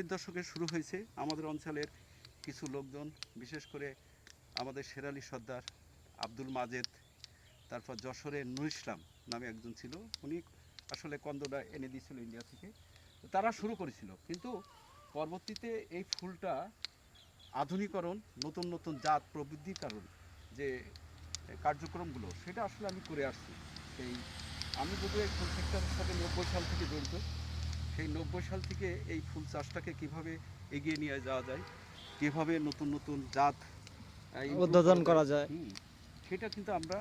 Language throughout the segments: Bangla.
আশির দশকে শুরু হয়েছে আমাদের অঞ্চলের কিছু লোকজন, বিশেষ করে আমাদের শেরালি সর্দার আব্দুল মাজেদ, তারপর যশোরের নুর ইসলাম নামে একজন ছিল। উনি আসলে কন্দটা এনে দিয়েছিল ইন্ডিয়া থেকে। তারা শুরু করেছিল। কিন্তু পরবর্তীতে এই ফুলটা আধুনিকরণ, নতুন নতুন জাত, প্রবৃদ্ধির কারণ যে কার্যক্রমগুলো, সেটা আসলে আমি করে আসছি। সেই আমি যদিও এই ফুল সেক্টরের সাথে নব্বই সাল থেকে জড়িত সেই নব্বই সাল থেকে এই ফুল চাষটাকে কীভাবে এগিয়ে নিয়ে যাওয়া যায় কীভাবে নতুন নতুন জাত উদ্বোধন করা যায়। সেটা কিন্তু আমরা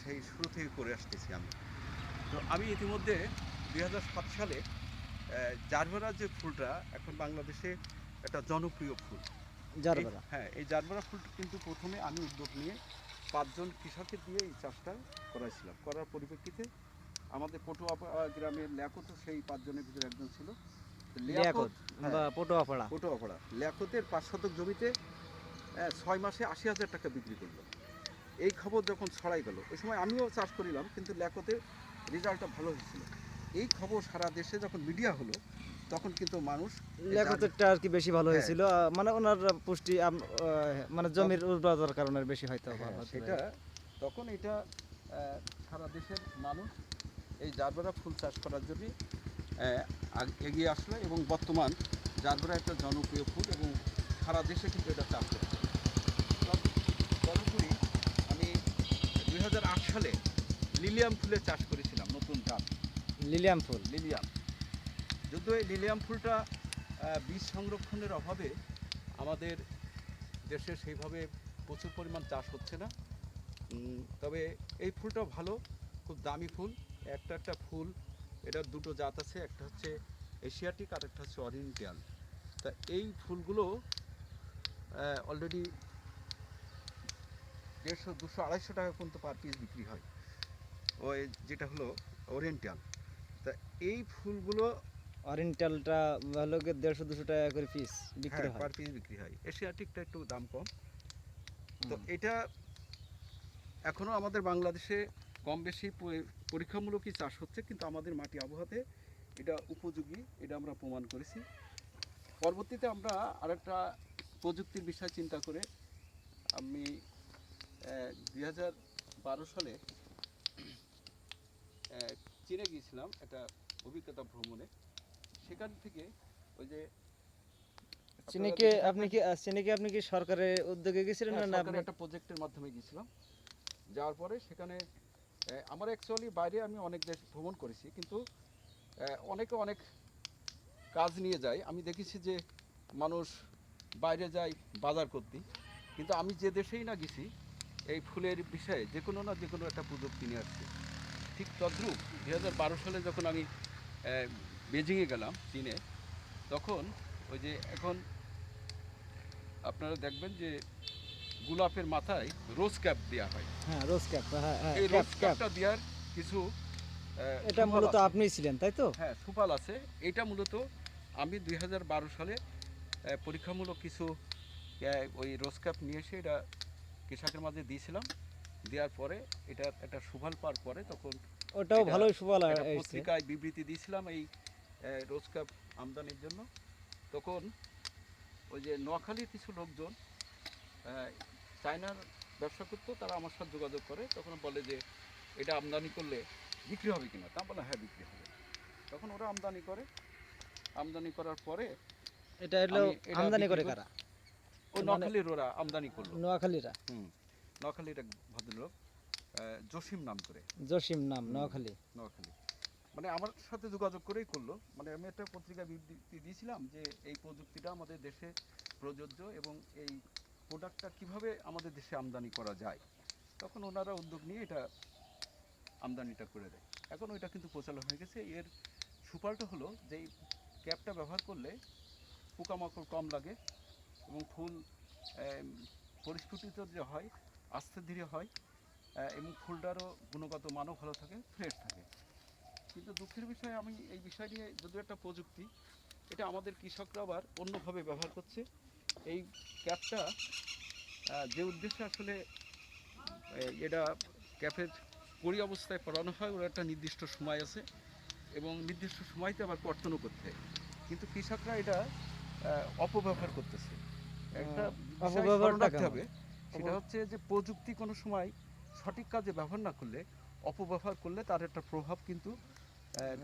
সেই শুরু থেকে করে আসতেছি আমি তো আমি ইতিমধ্যে দুই হাজার সাত সালে আহ, জারবেরা যে ফুলটা এখন বাংলাদেশে একটা জনপ্রিয় ফুল। যার হ্যাঁ এই জারবেরা ফুলটা কিন্তু প্রথমে আমি উদ্যোগ নিয়ে পাঁচজন কৃষকের দিয়ে এই চাষটা করাইছিলাম। করার পরিপ্রেক্ষিতে আমাদের পটুয়া আহ, গ্রামের ল্যাকতো সেই পাঁচজনের ভিতরে একজন ছিল। লিয়াকত লিয়াকত, হ্যাঁ, পটুয়াপাড়া? পটুয়াপাড়া। ল্যাকতের পাঁচ শতক জমিতে ছয় মাসে আশি হাজার টাকা বিক্রি করল। এই খবর যখন ছড়াই গেল ওই সময় আমিও চাষ করিলাম কিন্তু ল্যাকতের রেজাল্টটা ভালো হয়েছিল। এই খবর সারা দেশে যখন মিডিয়া হলো তখন কিন্তু মানুষ এই আর কি বেশি ভালো হ্যাঁ। হয়েছিল। মানে ওনার পুষ্টি মানে জমির উর্বরতার কারণে বেশি হয়তো হ্যাঁ, সেটা তখন এটা সারা দেশের মানুষ এই জারবেরা ফুল চাষ করার জন্য এগিয়ে আসলো এবং বর্তমান জারবেরা একটা জনপ্রিয় ফুল এবং সারা দেশে কিন্তু এটা চাষ হচ্ছে। তদ- তদুপরি আমি দু হাজার আট সালে লিলিয়াম ফুলের চাষ করেছিলাম নতুন জাত লিলিয়াম ফুল? লিলিয়াম। যদিও এই লিলিয়াম ফুলটা বীজ সংরক্ষণের অভাবে আমাদের দেশে সেইভাবে প্রচুর পরিমাণ চাষ হচ্ছে না। তবে এই ফুলটা ভালো খুব দামি ফুল। একটা একটা ফুল এটার দুটো জাত আছে একটা হচ্ছে এশিয়াটিক আর একটা হচ্ছে অরিয়েন্টাল। তা এই ফুলগুলো অলরেডি দেড়শো দুশো আড়াইশো টাকা পর্যন্ত পার পিস বিক্রি হয়। ওই যেটা হলো ওরিয়েন্টাল তা এই ফুলগুলো অরিয়েন্টালটা হলো দেড়শো দুশো টাকা করে পিস বিক্রি হ্যাঁ হয়। পার পিস বিক্রি হয়। এশিয়াটিকটা একটু দাম কম। তো এটা এখনও আমাদের বাংলাদেশে কম বেশি পরি- পরীক্ষামূলকই চাষ হচ্ছে কিন্তু আমাদের মাটি আবহাওয়াতে এটা উপযোগী এটা আমরা প্রমাণ করেছি। পরবর্তীতে আমরা আরেকটা প্রযুক্তির বিষয় চিন্তা করে আমি দুই হাজার বারো সালে চীনে গিয়েছিলাম একটা অভিজ্ঞতা ভ্রমণে। সেখান থেকে ওই যে চিনিকে আপনি কি চিনিকে আপনি কি সরকারের উদ্যোগে গেছিলেন হ্যাঁ, না একটা প্রজেক্টের মাধ্যমে গিয়েছিলাম। যাওয়ার পরে সেখানে আমার অ্যাকচুয়ালি বাইরে আমি অনেক দেশ ভ্রমণ করেছি, কিন্তু অনেকে অনেক কাজ নিয়ে যায়। আমি দেখেছি যে মানুষ বাইরে যায় বাজার করতে, কিন্তু আমি যে দেশেই না গেছি, এই ফুলের বিষয়ে যে কোনো না যে কোনো একটা প্রযুক্তি নিয়ে আসছে। ঠিক তদ্রুপ দুই হাজার বারো সালে যখন আমি বেজিংয়ে গেলাম, চীনে, তখন ওই যে এখন আপনারা দেখবেন যে গোলাপের মাথায় রোজ ক্যাপ দেওয়া হয়। হ্যাঁ রোজ ক্যাপ হ্যাঁ এই রোজ ক্যাপটা দেওয়ার কিছু এটা মূলত আছে। আপনিই ছিলেন তাই তো? হ্যাঁ সুফল আছে। এটা মূলত আমি দুই হাজার বারো সালে পরীক্ষামূলক কিছু ওই রোজ ক্যাপ নিয়ে এসে এটা কৃষকের মাঝে দিয়েছিলাম। দেওয়ার পরে এটা একটা সুফল পাওয়ার পরে তখন ওটাও ভালোই সুফল পত্রিকায় বিবৃতি দিয়েছিলাম এই রোজ কাপ আমদানির জন্য। তখন ওই যে নোয়াখালীর কিছু লোকজন চায়নার ব্যবসা করতো তারা আমার সাথে যোগাযোগ করে তখন বলে যে এটা আমদানি করলে বিক্রি হবে কিনা? তা বলে হ্যাঁ বিক্রি হবে। তখন ওরা আমদানি করে। আমদানি করার পরে এটা হলো আমদানি করে কারা ও মানে- নোয়াখালীর ওরা আমদানি করল। নোয়াখালীরা? হুম। নোয়াখালীর এক ভদ্রলোক জসিম নাম করে। জসিম নাম নোয়াখালী। নোয়াখালী। মানে আমার সাথে যোগাযোগ করেই করল। মানে আমি একটা পত্রিকা বিবৃতি দিয়েছিলাম যে এই প্রযুক্তিটা আমাদের দেশে প্রযোজ্য এবং এই প্রোডাক্টটা কীভাবে আমাদের দেশে আমদানি করা যায়, তখন ওনারা উদ্যোগ নিয়ে এটা আমদানিটা করে দেয়। এখন ওইটা কিন্তু প্রচলন হয়ে গেছে। এর সুফলটা হলো যে ক্যাপটা ব্যবহার করলে পোকামাকড় কম লাগে এবং ফুল পরিস্ফুটিত যে হয়, আস্তে ধীরে হয় এবং ফুলটারও গুণগত মানও ভালো থাকে, ফ্রেশ থাকে। কিন্তু দুঃখের বিষয়ে, আমি এই বিষয় নিয়ে যদিও একটা প্রযুক্তি, এটা আমাদের কৃষকরা আবার অন্যভাবে ব্যবহার করছে। এই ক্যাপটা যে উদ্দেশ্যে আসলে এটা ক্যাপের পরি অবস্থায় পড়ানো হয় ওর একটা নির্দিষ্ট সময় আছে এবং নির্দিষ্ট সময়তে আবার কর্তনও করতে হয়। কিন্তু কৃষকরা এটা অপব্যবহার করতেছে। একটা রাখতে হবে সেটা হচ্ছে যে প্রযুক্তি কোনো সময় সঠিক কাজে ব্যবহার না করলে অপব্যবহার করলে তার একটা প্রভাব কিন্তু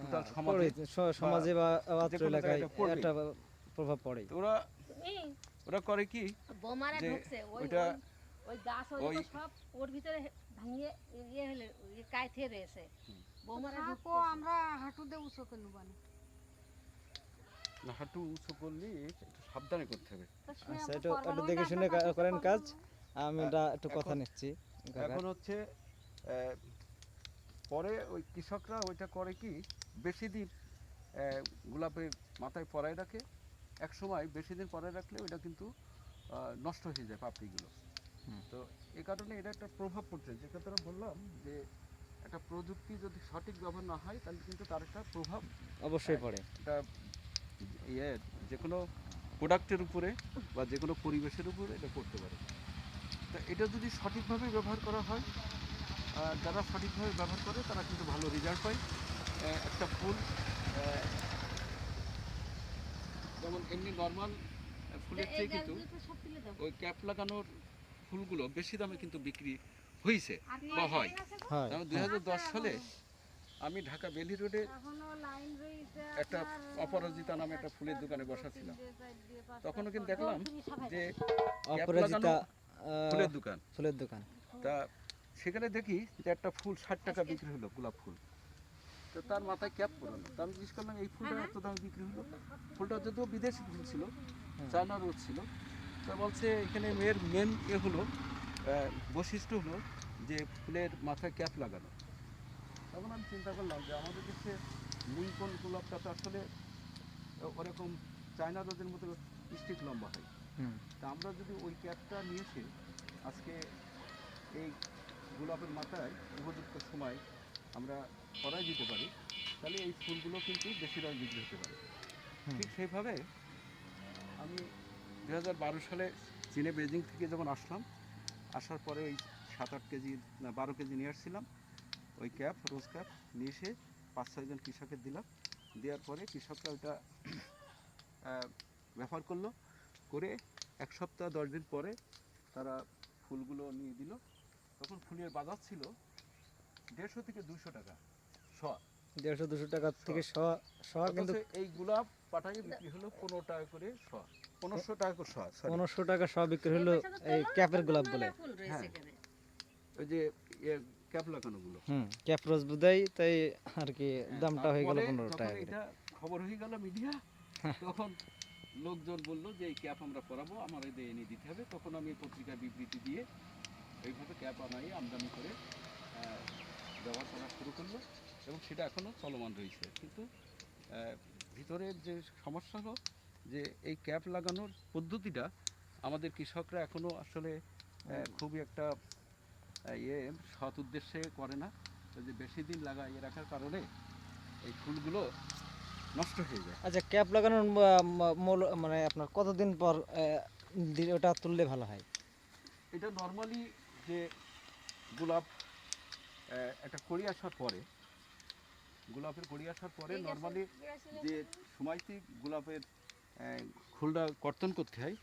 টোটাল হ্যাঁ, সমাজে সমাজে বা এলাকায় একটা প্রভাব পড়ে ওরা ওরা করে কি? বোমারা ঢুকছে ওই ওই- ওই গাছ ওই ওই- সব ওর ভিতরে ভাঙিয়ে ইয়ে হলে রয়েছে। বোমারা থাকো আমরা হাঁটুতে উঁচু করলু বানি না। হাঁটু উঁচু করলে একটু সাবধানে করতে হবে। আচ্ছা একটু দেখে শুনে করেন কাজ। আমি এটা একটু কথা নিচ্ছি। এখন হচ্ছে পরে ওই কৃষকরা ওইটা করে কি বেশি দিন আহ, গোলাপের মাথায় পরায় রাখে। এক সময় বেশি দিন পরায় রাখলে ওইটা কিন্তু নষ্ট হয়ে যায় পাপড়িগুলো। তো এই কারণে এটা একটা প্রভাব পড়ছে। যে কথাটা বললাম যে একটা প্রযুক্তি যদি সঠিক ব্যবহার না হয় তাহলে কিন্তু তার একটা প্রভাব অবশ্যই পড়ে। এটা ইয়ে যে কোনো প্রোডাক্টের উপরে বা যে কোনো পরিবেশের উপরে এটা করতে পারে। তা এটা যদি সঠিকভাবে ব্যবহার করা হয় যারা সঠিকভাবে ব্যবহার করে তারা কিন্তু ভালো রেজাল্ট পায়। একটা ফুল যেমন এমনি নর্মাল ফুলের চেয়ে কিন্তু ওই ক্যাপ লাগানোর ফুলগুলো বেশি দামে কিন্তু বিক্রি হয়েছে বা হয়। হয়। যেমন দুই হাজার দশ সালে আমি ঢাকা বেলি রোডে একটা অপরাজিতা নামে একটা ফুলের দোকানে বসা ছিলাম। তখনও কিন্তু দেখলাম যে অপরাজিতা ফুলের দোকান। ফুলের দোকান। তা সেখানে দেখি যে একটা ফুল ষাট টাকা বিক্রি হলো গোলাপ ফুল। তো তার মাথায় ক্যাপ পরানো তো আমি জিজ্ঞেস করলাম এই ফুলটা এত দাম বিক্রি হলো? ফুলটা যদিও বিদেশি ফুল ছিল চায়না রোজ ছিল। তা বলছে এখানে মেয়ের মেন এ হলো বৈশিষ্ট্য হলো যে ফুলের মাথায় ক্যাপ লাগানো। তখন আমি চিন্তা করলাম যে আমাদের দেশে লিঙ্কন গোলাপটা তো আসলে ওরকম চায়না রোজের মতো স্টিক লম্বা হয়। তা আমরা যদি ওই ক্যাপটা নিয়ে এসে আজকে এই গোলাপের মাথায় উপযুক্ত সময় আমরা করাই দিতে পারি তাহলে এই ফুলগুলো কিন্তু বেশি দামে বিক্রি হতে পারে। ঠিক সেইভাবে আমি দু হাজার বারো সালে চীনে বেজিং থেকে যখন আসলাম আসার পরে ওই সাত আট কেজি না বারো কেজি নিয়ে আসছিলাম। ওই ক্যাপ রোজ ক্যাপ নিয়ে এসে পাঁচ ছয়জন কৃষকের দিলাম। দেওয়ার পরে কৃষকরা ওইটা ব্যবহার করল। করে এক সপ্তাহ দশ দিন পরে তারা ফুলগুলো নিয়ে দিল। তখন ফুলের বাজার ছিল দেড়শো থেকে দুশো টাকা। দেড়শো দুশো টাকা থেকে শ- শ কিন্তু এই গোলাপ পাঠাই বিক্রি হলো পনেরো টাকা করে শ। পনেরোশো টাকা করে শ পনেরোশো টাকা শ বিক্রি হলো এই ক্যাপের গোলাপ বলে। হ্যাঁ। ওই যে ইয়ে ক্যাপ লাগানোগুলো হুম ক্যাপ রোজ বুদাই তাই আর কি দামটা হয়ে গেল পনেরো টাকা এটা খবর হয়ে গেল মিডিয়া তখন লোকজন বলল যে এই ক্যাপ আমরা পরাবো আমার এদের এনে দিতে হবে। তখন আমি পত্রিকা বিবৃতি দিয়ে এইভাবে ক্যাপ আনাই আমদানি করে ব্যবহার করা শুরু করল। এবং সেটা এখনও চলমান রয়েছে। কিন্তু ভিতরের যে সমস্যা হলো যে এই ক্যাপ লাগানোর পদ্ধতিটা আমাদের কৃষকরা এখনও আসলে খুবই একটা ইয়ে সৎ উদ্দেশ্যে করে না। যে বেশি দিন লাগাইয়ে রাখার কারণে এই ফুলগুলো নষ্ট হয়ে যায়। আচ্ছা ক্যাপ লাগানোর মূল মানে আপনার কতদিন পর ওটা তুললে ভালো হয়? এটা নর্মালি যে গোলাপ একটা কড়ি আসার পরে গোলাপের কড়ি আসার পরে নর্মালি যে সময়টি গোলাপের ফুলটা কর্তন করতে হয়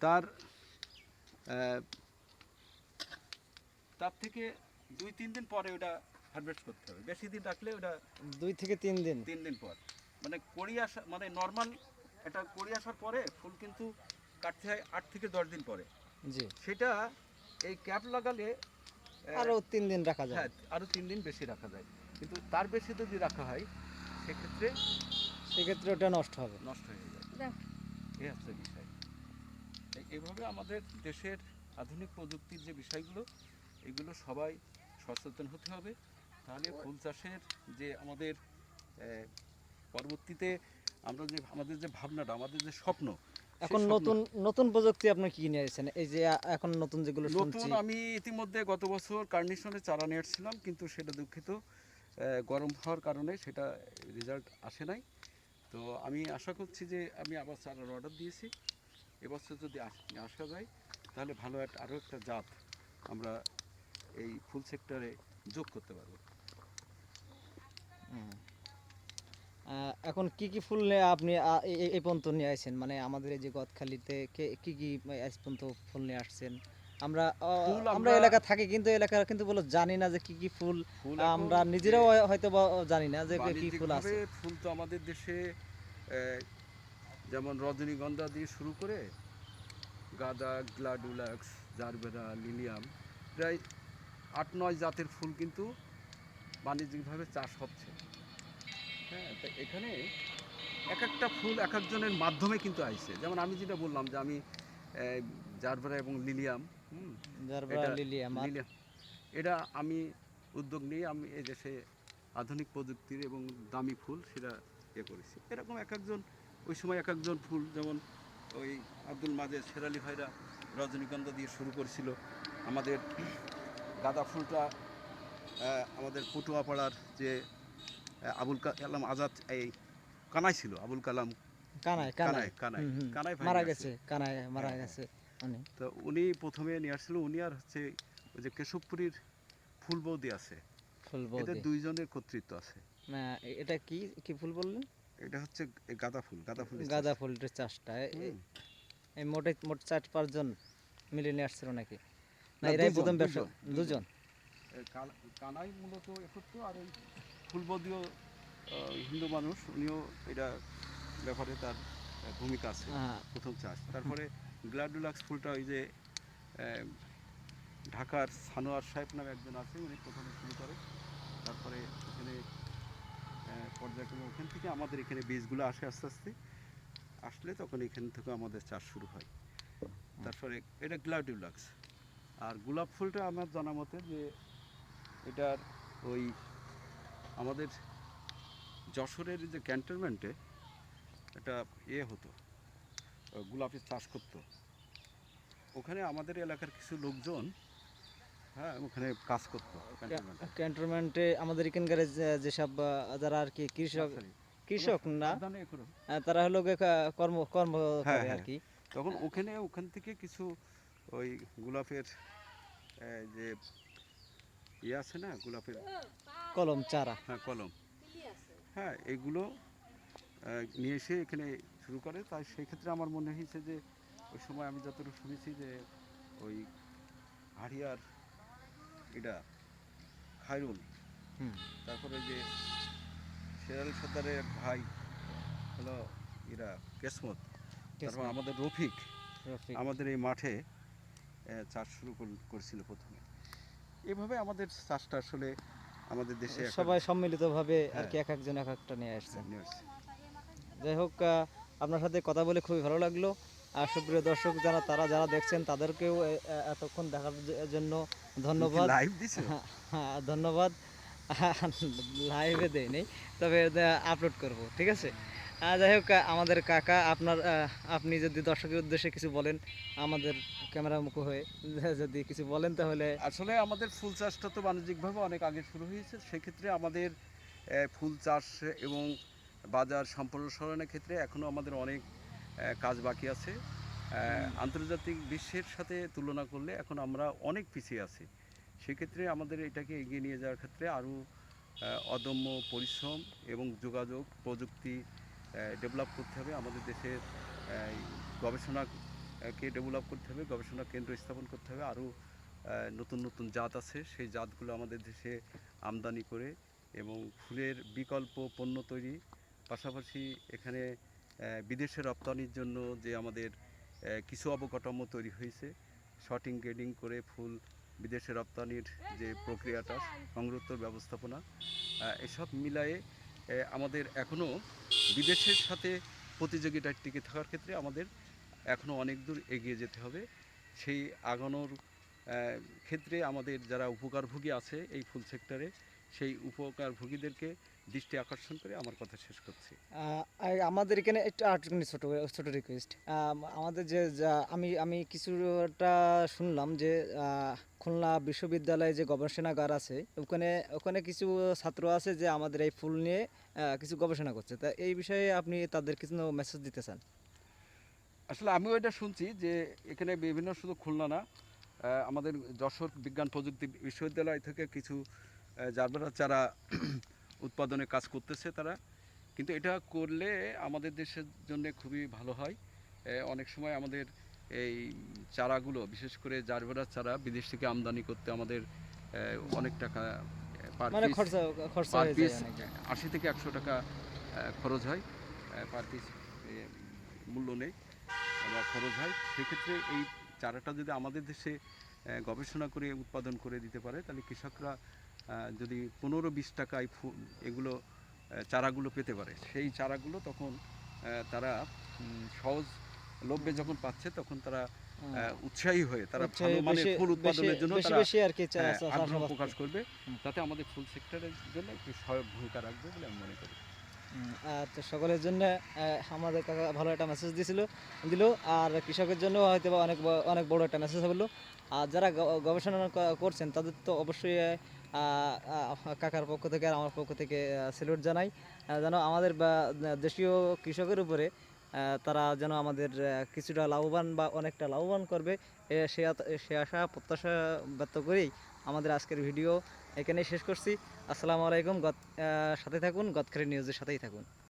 তার তার থেকে দুই তিন দিন পরে ওটা হারভেস্ট করতে হবে। বেশি দিন রাখলে ওটা দুই থেকে তিন দিন। তিন দিন পর। মানে কড়ি আসা মানে নর্মাল এটা কড়ি আসার পরে ফুল কিন্তু কাটতে হয় আট থেকে দশ দিন পরে। জি। সেটা এই ক্যাপ লাগালে আহ, আরও তিন দিন রাখা যায়। হ্যাঁ আরও তিন দিন বেশি রাখা যায়। কিন্তু তার বেশি যদি রাখা হয় সেক্ষেত্রে সেক্ষেত্রে ওটা নষ্ট হবে। নষ্ট হয়ে যাবে। এই হচ্ছে বিষয়। এই- এইভাবে আমাদের দেশের আধুনিক প্রযুক্তির যে বিষয়গুলো এগুলো সবাই সচেতন হতে হবে। তাহলে ফুল চাষের যে আমাদের পরবর্তীতে আমরা যে আমাদের যে ভাবনাটা আমাদের যে স্বপ্ন এখন নতুন নতুন প্রযুক্তি আপনি কি নিয়ে এসেছেন? এই যে এখন নতুন যেগুলো শুনছি। নতুন আমি ইতিমধ্যে গত বছর কার্নিশনে চারা নিয়ে এসেছিলাম কিন্তু সেটা দুঃখিত। গরম হওয়ার কারণে সেটা রেজাল্ট আসে নাই। তো আমি আশা করছি যে আমি আবার চারার অর্ডার দিয়েছি। এবছর যদি আস- যায়, তাহলে ভালো একটা, আরও একটা জাত আমরা এই ফুল সেক্টরে যোগ করতে পারব। এখন কি কি ফুল নিয়ে আপনি এই পর্যন্ত নিয়ে আসছেন মানে আমাদের এই যে গদখালিতে কে- কি আজ পর্যন্ত ফুল নিয়ে আসছেন? আমরা আমরা এলাকা থাকি কিন্তু এলাকার কিন্তু বলো জানি না যে কি কি ফুল আমরা নিজেরাও হয়তো বা জানি না যে কি ফুল আছে। ফুল তো আমাদের দেশে যেমন রজনীগন্ধা দিয়ে শুরু করে গাঁদা গ্লাডুলাক্স জারবেরা লিলিয়াম প্রায় আট নয় জাতের ফুল কিন্তু বাণিজ্যিকভাবে চাষ হচ্ছে। হ্যাঁ তো এখানে এক একটা ফুল এক একজনের মাধ্যমে কিন্তু আইছে। যেমন আমি যেটা বললাম যে আমি জারবেরা এবং লিলিয়াম এটা আমি উদ্যোগ নিয়ে আমি এই দেশে আধুনিক প্রযুক্তির এবং দামি ফুল সেটা ইয়ে করেছি। এরকম এক একজন ওই সময় এক একজন ফুল যেমন ওই আব্দুল মাজেদ শেরালি ভাইরা রজনীগন্ধা দিয়ে শুরু করেছিল। আমাদের গাঁদা ফুলটা আমাদের পটুয়াপাড়ার যে আবুল কালাম আজাদ এই কানাই ছিল আবুল কালাম কানাই কানাই। হুম। কানাই মারা গেছে কানায় মারা হ্যাঁ, গেছে। উনি তো উনি প্রথমে নিয়ে আসছিল উনি আর হচ্ছে ওই যে কেশবপুরীর ফুল বৌদি আছে এদের দুইজনের কর্তৃত্ব আছে। এটা কি কি ফুল বললেন? এটা হচ্ছে গাঁদা ফুল গাঁদা ফুল গাঁদা চাষটা। এই মোটে মোট চার পাঁচজন মিলে নিয়ে আসছিল নাকি? না এরাই প্রথম ব্যবসা দুজন, কানাই মূলত একত্র আর ওই ফুলবদিও হিন্দু মানুষ উনিও এটা ব্যাপারে তার ভূমিকা আছে হ্যাঁ, প্রথম চাষ। তারপরে গ্লাডুলাক্স ফুলটা ওই যে ঢাকার সানোয়ার সাহেব নামে একজন আছে, উনি প্রথমে শুরু করে। তারপরে এখানে পর্যায়ক্রমে ওখান থেকে আমাদের এখানে বীজগুলো আসে আস্তে আস্তে। আসলে তখন এখান থেকে আমাদের চাষ শুরু হয়। তারপরে এটা গ্লাডুলাক্স। আর গোলাপ ফুলটা আমার জানা মতে যে, এটার ওই আমাদের যশোরের যে ক্যান্টনমেন্টে একটা ইয়ে হতো গোলাপের চাষ করতো। ওখানে আমাদের এলাকার কিছু লোকজন হ্যাঁ ওখানে কাজ করতো। ক্যান্টনমেন্টে। আমাদের এখানকার যেসব যারা আর কি কৃষক কৃষক না সাবধানে এ তারা হলো কর্ম কর্ম হ্যাঁ, করে আর হ্যাঁ। কি। তখন ওখানে ওখান থেকে কিছু ওই গোলাপের যে ইয়ে আছে না গোলাপের কলম চারা। হ্যাঁ কলম। হ্যাঁ এগুলো নিয়ে এসে এখানে শুরু করে তাই সেই ক্ষেত্রে আমার মনে হয়েছে যে ওই সময় আমি যতটুকু শুনেছি যে ওই হাড়িয়ার এটা খায়রুল তারপরে যে শেরাল সর্দারের ভাই হলো এরা কেসমত তারপর আমাদের রফিক। আমাদের এই মাঠে চাষ শুরু কর- করছিল প্রথমে এভাবে আমাদের চাষটা আসলে আমাদের দেশে সবাই সম্মিলিতভাবে আর হ্যাঁ। কি এক একজন এক একটা নিয়ে আসছে। যাই হোক আপনার সাথে কথা বলে খুবই ভালো লাগল। আর সুপ্রিয় দর্শক যারা তারা যারা দেখছেন তাদেরকেও এতক্ষণ দেখার জন্য ধন্যবাদ। হ্যাঁ ধন্যবাদ। লাইভে দেয় নেই তবে আপলোড করব ঠিক আছে? যাই হোক আমাদের কাকা আপনার আপনি যদি দর্শকের উদ্দেশ্যে কিছু বলেন আমাদের ক্যামেরা মুখ হয়ে যদি কিছু বলেন তাহলে আসলে আমাদের ফুল চাষটা তো বাণিজ্যিকভাবে অনেক আগে শুরু হয়েছে। সেক্ষেত্রে আমাদের ফুল চাষ এবং বাজার সম্প্রসারণের ক্ষেত্রে এখনও আমাদের অনেক কাজ বাকি আছে। আন্তর্জাতিক বিশ্বের সাথে তুলনা করলে এখন আমরা অনেক পিছিয়ে আছি। সেক্ষেত্রে আমাদের এটাকে এগিয়ে নিয়ে যাওয়ার ক্ষেত্রে আরও অদম্য পরিশ্রম এবং যোগাযোগ, প্রযুক্তি ডেভেলপ করতে হবে। আমাদের দেশের গবেষণাকে ডেভেলপ করতে হবে, গবেষণা কেন্দ্র স্থাপন করতে হবে। আরও নতুন নতুন জাত আছে। সেই জাতগুলো আমাদের দেশে আমদানি করে এবং ফুলের বিকল্প পণ্য তৈরি পাশাপাশি এখানে বিদেশে রপ্তানির জন্য যে আমাদের কিছু অবকাঠামো তৈরি হয়েছে শর্টিং গ্রেডিং করে ফুল বিদেশে রপ্তানির যে প্রক্রিয়াটা সংরক্ষণ ব্যবস্থাপনা এসব মিলায়ে আমাদের এখনও বিদেশের সাথে প্রতিযোগিতায় টিকে থাকার ক্ষেত্রে আমাদের এখনও অনেক দূর এগিয়ে যেতে হবে। সেই আগানোর ক্ষেত্রে আমাদের যারা উপকারভোগী আছে এই ফুল সেক্টরে, সেই উপকারভোগীদেরকে দৃষ্টি আকর্ষণ করে আমার কথা শেষ করছি। আমাদের এখানে একটু আর্টুকুনি ছোট ছোট রিকোয়েস্ট আমাদের যে আমি আমি কিছুটা শুনলাম যে খুলনা বিশ্ববিদ্যালয়ে যে গবেষণাগার আছে ওখানে ওখানে কিছু ছাত্র আছে যে আমাদের এই ফুল নিয়ে কিছু গবেষণা করছে। তা এই বিষয়ে আপনি তাদের কিছু মেসেজ দিতে চান। আসলে আমিও এটা শুনছি যে এখানে বিভিন্ন শুধু খুলনা না আমাদের যশোর বিজ্ঞান প্রযুক্তি বিশ্ববিদ্যালয় থেকে কিছু চারা উৎপাদনে কাজ করতেছে তারা। কিন্তু এটা করলে আমাদের দেশের জন্য খুবই ভালো হয়। অনেক সময় আমাদের এই চারাগুলো বিশেষ করে জারবেরার চারা বিদেশ থেকে আমদানি করতে আমাদের অনেক টাকা পার মানে পিস আশি থেকে একশো টাকা খরচ হয়। পার পিস মূল্য নেই বা খরচ হয়। সেক্ষেত্রে এই চারাটা যদি আমাদের দেশে গবেষণা করে উৎপাদন করে দিতে পারে তাহলে কৃষকরা যদি পনেরো বিশ টাকায় ফু- এগুলো চারাগুলো পেতে পারে সেই চারাগুলো তখন তারা সহজ লভ্যে যখন পাচ্ছে তখন তারা উৎসাহী হয়ে তারা ভালো বেশি- ফুল উৎপাদনের জন্য তারা হ্যাঁ, আগ্রহ প্রকাশ করবে। তাতে আমাদের ফুল সেক্টরের জন্য একটি সহায়ক ভূমিকা রাখবে বলে আমি মনে করি। আর তো সকলের জন্য আমাদের কাকা ভালো একটা মেসেজ দিছিল দিল আর কৃষকের জন্য হয়তো অনেক অনেক বড় একটা মেসেজ হলো। আর যারা গবেষণা করছেন তাদের তো অবশ্যই কাকার পক্ষ থেকে আর আমার পক্ষ থেকে স্যালুট জানাই। যেন আমাদের দেশীয় কৃষকের উপরে তারা যেন আমাদের কিছুটা লাভবান বা অনেকটা লাভবান করবে সে সে আশা, প্রত্যাশা ব্যক্ত করেই আমাদের আজকের ভিডিও এখানেই শেষ করছি। আসসালামু আলাইকুম গত সাথে থাকুন গতখারি নিউজের সাথেই থাকুন।